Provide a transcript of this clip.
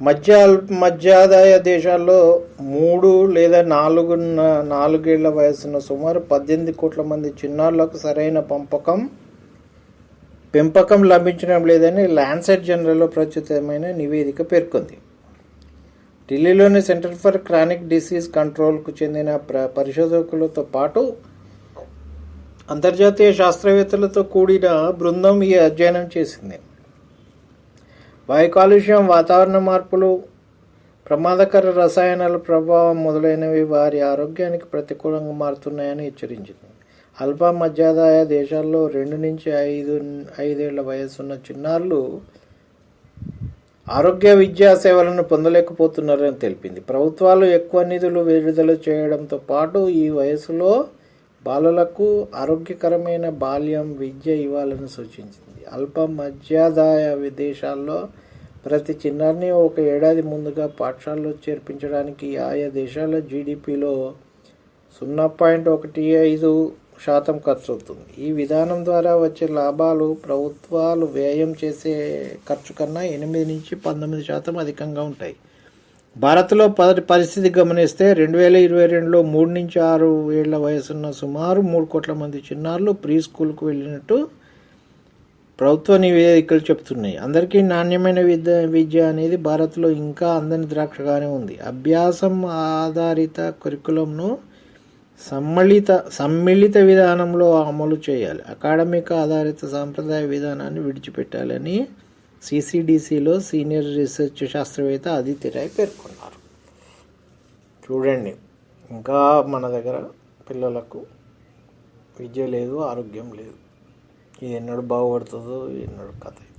మధ్య మధ్యాదాయ దేశాల్లో మూడు లేదా నాలుగు నాలుగేళ్ళ వయసున్న సుమారు పద్దెనిమిది కోట్ల మంది చిన్నారులకు సరైన పంపకం పెంపకం లభించడం లేదని ల్యాన్సెట్ జనరల్లో ప్రచురితమైన నివేదిక పేర్కొంది. ఢిల్లీలోని సెంటర్ ఫర్ క్రానిక్ డిసీజ్ కంట్రోల్కు చెందిన ప్ర పరిశోధకులతో పాటు అంతర్జాతీయ శాస్త్రవేత్తలతో కూడిన బృందం ఈ అధ్యయనం చేసింది. వాయు కాలుష్యం వాతావరణ మార్పులు ప్రమాదకర రసాయనాల ప్రభావం మొదలైనవి వారి ఆరోగ్యానికి ప్రతికూలంగా మారుతున్నాయని హెచ్చరించింది. అల్ప మధ్యాదాయ దేశాల్లో రెండు నుంచి ఐదు ఐదేళ్ళ వయసున్న చిన్నారులు ఆరోగ్య విద్యా సేవలను పొందలేకపోతున్నారని తెలిపింది. ప్రభుత్వాలు ఎక్కువ నిధులు విడుదల చేయడంతో పాటు ఈ వయసులో బాలలకు ఆరోగ్యకరమైన బాల్యం విద్య ఇవ్వాలని సూచించింది. అల్ప మధ్యాదాయ దేశాల్లో ప్రతి చిన్నారిని ఒక ఏడాది ముందుగా పాఠశాలలో చేర్పించడానికి ఆయా దేశాల జీడిపిలో సున్నా పాయింట్ ఒకటి ఐదు శాతం ఖర్చు అవుతుంది ఈ విధానం ద్వారా వచ్చే లాభాలు ప్రభుత్వాలు వ్యయం చేసే ఖర్చు కన్నా ఎనిమిది నుంచి పంతొమ్మిది శాతం అధికంగా ఉంటాయి. భారత్లో పదటి పరిస్థితి గమనిస్తే రెండు వేల ఇరవై రెండులో మూడు నుంచి ఆరు ఏళ్ళ వయసున్న సుమారు మూడు కోట్ల మంది చిన్నారులు ప్రీ స్కూల్కు వెళ్ళినట్టు ప్రభుత్వ నివేదికలు చెప్తున్నాయి అందరికీ నాణ్యమైన విద్య విద్య అనేది భారత్లో ఇంకా అందని ద్రాక్షగానే ఉంది. అభ్యాసం ఆధారిత కరికులంను సమ్మిళిత సమ్మిళిత విధానంలో అమలు చేయాలి. అకాడమిక్ ఆధారిత సాంప్రదాయ విధానాన్ని విడిచిపెట్టాలని సిసిడిసిలో సీనియర్ రీసెర్చ్ శాస్త్రవేత్త ఆదిత్య రాయ్ పేర్కొన్నారు. చూడండి ఇంకా మన దగ్గర పిల్లలకు విద్య లేదు ఆరోగ్యం లేదు. ಏನು ನಡು ಬಾವು ಹೊಡ್ತದೋ ಏನು ಕತೆ.